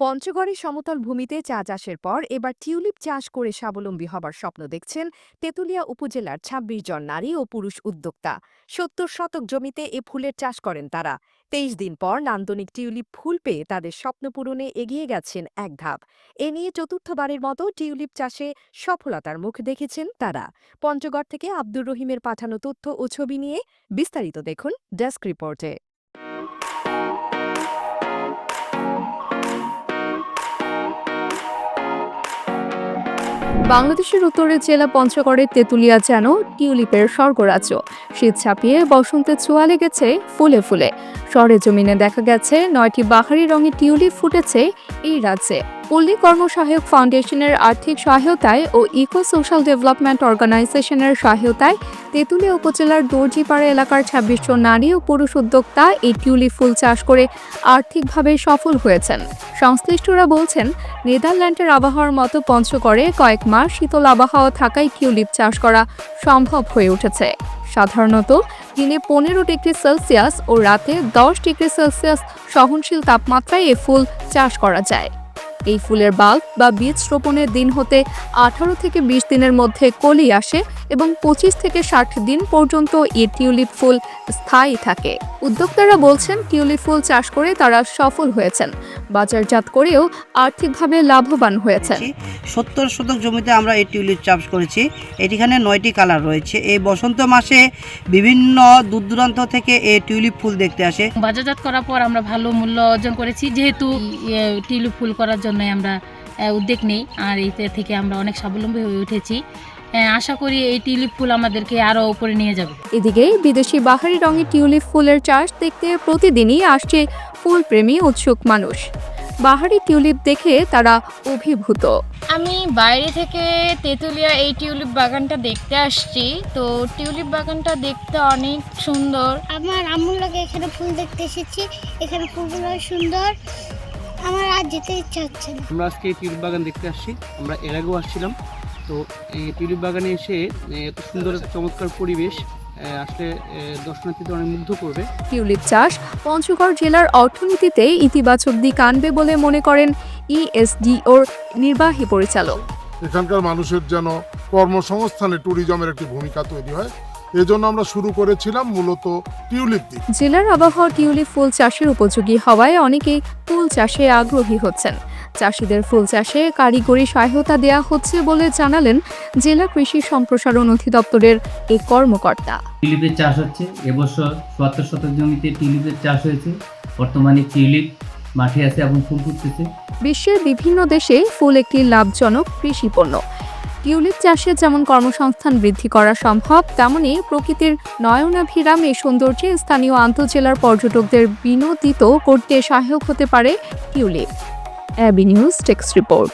পঞ্চগড়ের সমতল ভূমিতে চা চাষের পর এবার টিউলিপ চাষ করে স্বাবলম্বী হবার স্বপ্ন দেখছেন তেঁতুলিয়া উপজেলার ২৬ জন নারী ও পুরুষ উদ্যোক্তা। সত্তর শতক জমিতে এ ফুলের চাষ করেন তারা। তেইশ দিন পর নান্দনিক টিউলিপ ফুল পেয়ে তাদের স্বপ্ন পূরণে এগিয়ে গেছেন এক ধাপ। এ নিয়ে চতুর্থবারের মতো টিউলিপ চাষে সফলতার মুখ দেখেছেন তারা। পঞ্চগড় থেকে আব্দুর রহিমের পাঠানো তথ্য ও ছবি নিয়ে বিস্তারিত দেখুন ডেস্ক রিপোর্টে। বাংলাদেশের উত্তরের জেলা পঞ্চগড়ের তেঁতুলিয়া যেন টিউলিপের স্বর্গরাজ্য। শীত ছাপিয়ে বসন্তের ছোঁয়া লেগেছে ফুলে ফুলে। শহরে জমিনে দেখা গেছে নয়টি বাহারি রঙের টিউলিপ ফুটেছে এই রাজ্যে। পল্লী কর্মসহায়ক ফাউন্ডেশনের আর্থিক সহায়তায় ও ইকো সোশ্যাল ডেভেলপমেন্ট অর্গানাইজেশনের সহায়তায় তেঁতুলিয়া উপজেলার দর্জিপাড়া এলাকার ছাব্বিশ জন নারী ও পুরুষ উদ্যোক্তা এই টিউলিপ ফুল চাষ করে আর্থিকভাবে সফল হয়েছেন। সংশ্লিষ্টরা বলছেন, নেদারল্যান্ডের আবহাওয়ার মতো পঞ্চগড়ে কয়েক মাস শীতল আবহাওয়া থাকায় টিউলিপ চাষ করা সম্ভব হয়ে উঠেছে। সাধারণত দিনে পনেরো ডিগ্রি সেলসিয়াস ও রাতে দশ ডিগ্রি সেলসিয়াস সহনশীল তাপমাত্রায় এ ফুল চাষ করা যায়। এই ফুলের বাল্ব বা বীজ রোপণের দিন হতে আঠারো থেকে বিশ দিনের মধ্যে কলি আসে এবং পঁচিশ থেকে ষাট দিন পর্যন্ত এই টিউলিপ ফুল স্থায়ী থাকে। উদ্যোক্তারা বলছেন টিউলিপ ফুল চাষ করে তারা সফল হয়েছেন। বাজারজাত করেও আর্থিকভাবে লাভবান হয়েছেন। সত্তর শতক জমিতে আমরা এই টিউলিপ চাষ করেছি। এটিখানে নয়টি কালার রয়েছে। এই বসন্ত মাসে বিভিন্ন দূর দূরান্ত থেকে এই টিউলিপ ফুল দেখতে আসে। বাজারজাত করার পর আমরা ভালো মূল্য অর্জন করেছি। যেহেতু টিউলিপ ফুল করার জন্য আমরা আহ, উদ্যোগ নেই। আর এতে থেকে আমরা অনেক স্বাবলম্বী হয়ে উঠেছি। আশা করি এই টিউলিপ ফুল আমাদেরকে আরও উপরে নিয়ে যাবে। এদিকে বিদেশি বাহারি রঙের টিউলিপ ফুলের চাষ দেখতে প্রতিদিনই আসছে ফুলপ্রেমী উৎসুক মানুষ। বাহারি টিউলিপ দেখে তারা অভিভূত। আমি বাইরে থেকে তেঁতুলিয়া এই টিউলিপ বাগানটা দেখতে আসছি। তো টিউলিপ বাগানটা দেখতে অনেক সুন্দর। আমার আম্মুর লাগে এখানে ফুল দেখতে এসেছি। এখানে ফুলগুলো সুন্দর। আমার আর যেতে ইচ্ছা হচ্ছে না। আমরা আজকে এই টিউলিপ বাগান দেখতে আসছি। আমরা এর আগেও আসছিলাম। তো এই টিউলিপ বাগানে এসে এত সুন্দর চমৎকার পরিবেশ আসলে দর্শনার্থীদের অনেক মুগ্ধ করবে। টিউলিপ চাষ পঞ্চগড় জেলার অর্থনীতিতে ইতিবাচক দিক আনবে বলে মনে করেন ইএসডিওর নির্বাহী পরিচালক। এখানকার মানুষের যেন কর্মসংস্থানে ট্যুরিজমের একটি ভূমিকা তৈরি হয় এজন্য আমরা শুরু করেছিলাম মূলত টিউলিপ দিয়ে জেলার আবহাওয়া টিউলিপ ফুল চাষের উপযোগী হওয়ায় অনেকেই ফুল চাষে আগ্রহী হচ্ছেন। চাষিদের ফুল চাষে কারিগরি সহায়তা দেয়া হচ্ছে বলে জানালেন জেলা কৃষি সম্প্রসারণ অধিদপ্তরের এই কর্মকর্তা। টিউলিপের চাষ হচ্ছে এবছর চুয়াত্তর শতক জমিতে টিউলিপের চাষ হয়েছে। বর্তমানে টিউলিপ মাঠে আছে এবং ফুল ফুটতেছে। বিশ্বের বিভিন্ন দেশে ফুল একটি লাভজনক কৃষি পণ্য। টিউলিপ চাষে যেমন কর্মসংস্থান বৃদ্ধি করা সম্ভব, তেমনি প্রকৃতির নয়নাভিরাম এই সৌন্দর্যে স্থানীয় আন্তঃজেলার পর্যটকদের বিনোদিত করতে সহায়ক হতে পারে tulip. Abby News, text report.